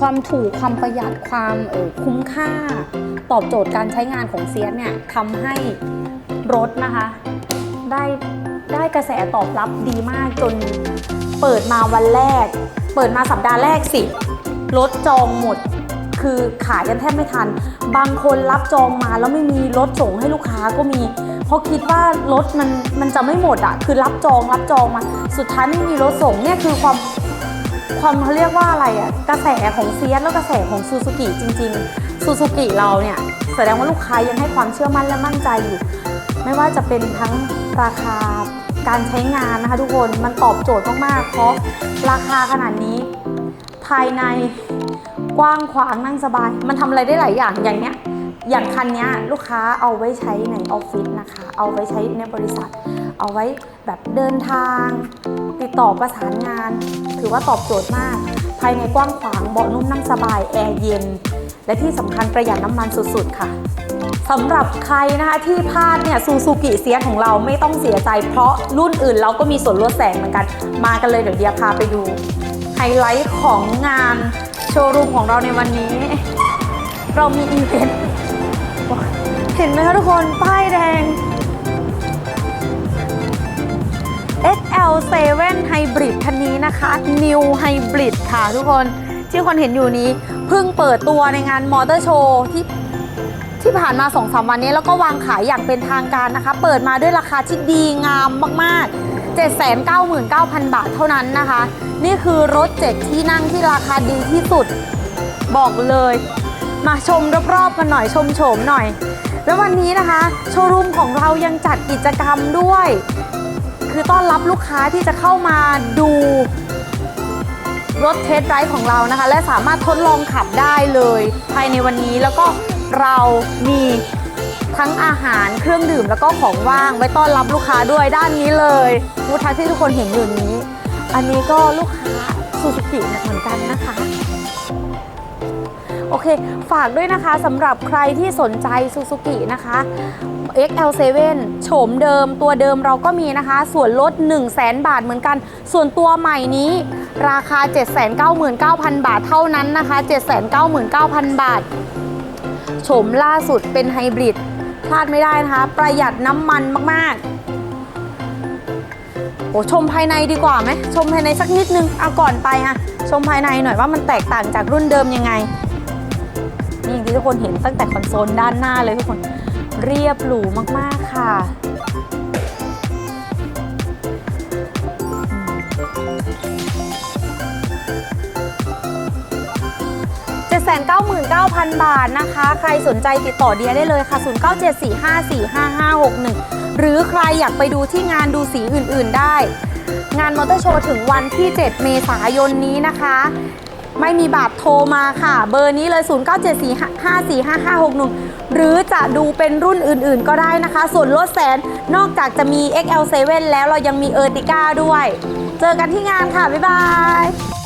ความถูกความประหยัดความออคุ้มค่า ตอบโจทย์การใช้งานของเซียสเนี่ยทำให้รถนะคะ ได้ได้กระแสตอบรับดีมากจนเปิดมาวันแรก เปิดมาสัปดาห์แรกสิรถจองหมดคือขายกันแทบไม่ทัน บางคนรับจองมาแล้วไม่มีรถส่งให้ลูกค้าก็มี เพราะคิดว่ารถมันมันจะไม่หมดอะ คือรับจองรับจองมา สุดท้ายไม่มีรถส่งเนี่ยคือความ ความเขาเรียกว่าอะไรอะกระแสของเซียสแล้วกระแสของซูซูกิจริงๆซูซูกิเราเนี่ยแสดงว่าลูกค้ายังให้ความเชื่อมั่นและมั่นใจอยู่ ไม่ว่าจะเป็นทั้งราคาการใช้งานนะคะทุกคนมันตอบโจทย์มากๆเพราะราคาขนาดนี้ ภายในกว้างขวางนั่งสบาย มันทำอะไรได้หลายอย่างอย่างเนี้ย อย่างคันนี้ลูกค้าเอาไว้ใช้ในออฟฟิศนะคะ เอาไว้ใช้ในบริษัท เอาไว้แบบเดินทาง ติดต่อประสานงาน ถือว่าตอบโจทย์มาก ภายในกว้างขวางเบาะนุ่มนั่งสบาย แอร์เย็น และที่สำคัญประหยัดน้ำมันสุดๆ ค่ะสำหรับใครนะคะที่พลาดเนี่ยซูซูกิเซียของเราไม่ต้องเสียใจ เพราะรุ่นอื่นเราก็มีส่วนลดแสงเหมือนกัน มากันเลยเดี๋ยวเดียพาไปดูไฮไลท์ของงานโชว์รูมของเราในวันนี้ เรามีอีเวนต์ เห็นไหมคะทุกคน ป้ายแดง XL7 Hybrid คันนี้นะคะ New Hybrid ค่ะทุกคนที่คนเห็นอยู่นี้เพิ่งเปิดตัวในงานมอเตอร์โชว์ที่ที่ผ่านมา2-3วันนี้แล้วก็วางขายอย่างเป็นทางการนะคะ เปิดมาด้วยราคาที่ดีงามมาก ๆ 799,000 บาทเท่านั้นนะคะ นี่คือรถเจ็ดที่นั่งที่ราคาดีที่สุด บอกเลย มาชมรอบๆกันหน่อยชมโฉมหน่อย แล้ววันนี้นะคะ โชว์รูมของเรายังจัดกิจกรรมด้วย คือต้อนรับลูกค้าที่จะเข้ามาดูรถเทสไรด์ของเรานะคะ และสามารถทดลองขับได้เลย ภายในวันนี้แล้วก็เรามีทั้งอาหารเครื่องดื่มแล้วก็ของว่างไว้ต้อนรับลูกค้าด้วยด้านนี้เลยวูทักที่ทุกคนเห็นอยู่นี้ อันนี้ก็ลูกค้าซูซูกิเหมือนกันนะคะ โอเค ฝากด้วยนะคะสำหรับใครที่สนใจซูซูกินะคะ XL7 โฉมเดิมตัวเดิมเราก็มีนะคะ ส่วนลด 1 0 0 0 0แบาทเหมือนกัน ส่วนตัวใหม่นี้ ราคา 799,000 บาทเท่านั้นนะคะ 799,000 บาท โฉมล่าสุดเป็นไฮบริดพลาดไม่ได้นะคะ ประหยัดน้ำมันมากๆโอ้ชมภายในดีกว่าไหมชมภายในสักนิดนึงเอาก่อนไปอะชมภายในหน่อยว่ามันแตกต่างจากรุ่นเดิมยังไง นี่อย่างที่ทุกคนเห็นตั้งแต่คอนโซลด้านหน้าเลยทุกคนเรียบหรูมากๆค่ะ799,000 บาทนะคะ ใครสนใจติดต่อเดียได้เลยค่ะ 0974545561 หรือใครอยากไปดูที่งานดูสีอื่นๆได้ งานมอเตอร์โชว์ถึงวันที่ 7 เมษายนนี้นะคะ ไม่มีบัตรโทรมาค่ะ เบอร์นี้เลย 0974545561 หรือจะดูเป็นรุ่นอื่นๆก็ได้นะคะ ส่วนลดแสนนอกจากจะมี XL7 แล้วเรายังมีเออร์ติก้าด้วย เจอกันที่งานค่ะ บ๊ายบาย